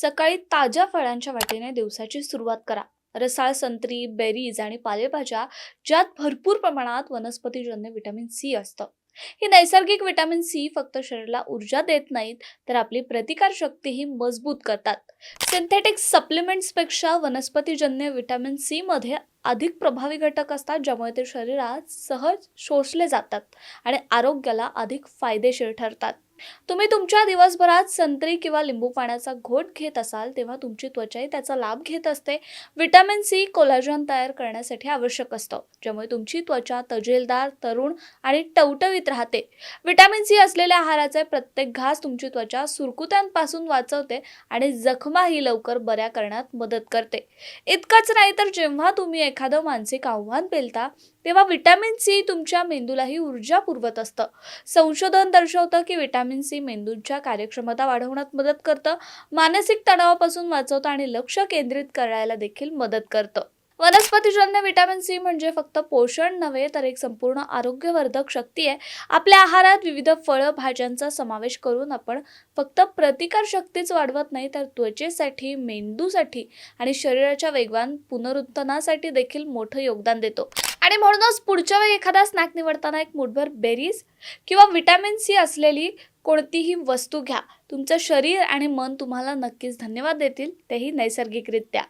सकाळी ताज्या फळांच्या वाटेने दिवसाची सुरुवात करा. रसाळ संत्री बेरीज आणि पालेभाज्या ज्यात भरपूर प्रमाणात वनस्पतीजन्य विटॅमिन सी असतं. ही नैसर्गिक विटॅमिन सी फक्त शरीराला ऊर्जा देत नाहीत तर आपली प्रतिकारशक्तीही मजबूत करतात. सिंथेटिक सप्लिमेंट्सपेक्षा वनस्पतीजन्य विटॅमिन सी मध्ये अधिक प्रभावी घटक असतात ज्यामुळे ते शरीरात सहज शोषले जातात आणि आरोग्याला अधिक फायदेशीर ठरतात. तुम्ही तुमच्या दिवसभरात संत्री किंवा लिंबू पाण्याचा घोट घेत असाल तेव्हा तुमची त्वचाही त्याचा लाभ घेत असते. विटॅमिन सी कोलाजन तयार करण्यासाठी आवश्यक असतं ज्यामुळे तुमची त्वचा तजेलदार तरुण आणि टवटवीत राहते. विटॅमिन सी असलेल्या आहाराचे प्रत्येक घास तुमची त्वचा सुरकुत्यांपासून वाचवते आणि जखमाही लवकर बऱ्या करण्यात मदत करते. इतकंच नाही तर जेव्हा तुम्ही एखादं मानसिक आव्हान पेलता तेव्हा विटॅमिन सी तुमच्या मेंदूलाही ऊर्जा पुरवत असतं. संशोधन दर्शवतं की विटॅमिन सी मेंदूच्या कार्यक्षमता वाढवण्यात मदत करतं मानसिक तणावापासून वाचवतं आणि लक्ष केंद्रित करायला देखील मदत करतं. वनस्पतीजन्य विटॅमिन सी म्हणजे फक्त पोषण नव्हे तर एक संपूर्ण आरोग्यवर्धक शक्ती आहे. आपल्या आहारात विविध फळं भाज्यांचा समावेश करून आपण फक्त प्रतिकार शक्तीच वाढवत नाही तर त्वचेसाठी मेंदूसाठी आणि शरीराच्या वेगवान पुनरुत्थानासाठी देखील मोठं योगदान देतो. आणि म्हणूनच पुढच्या वेळी एखादा स्नॅक निवडताना एक मुठभर बेरीज किंवा विटॅमिन सी असलेली कोणतीही वस्तू घ्या. तुमचं शरीर आणि मन तुम्हाला नक्कीच धन्यवाद देतील. तेही नैसर्गिकरित्या.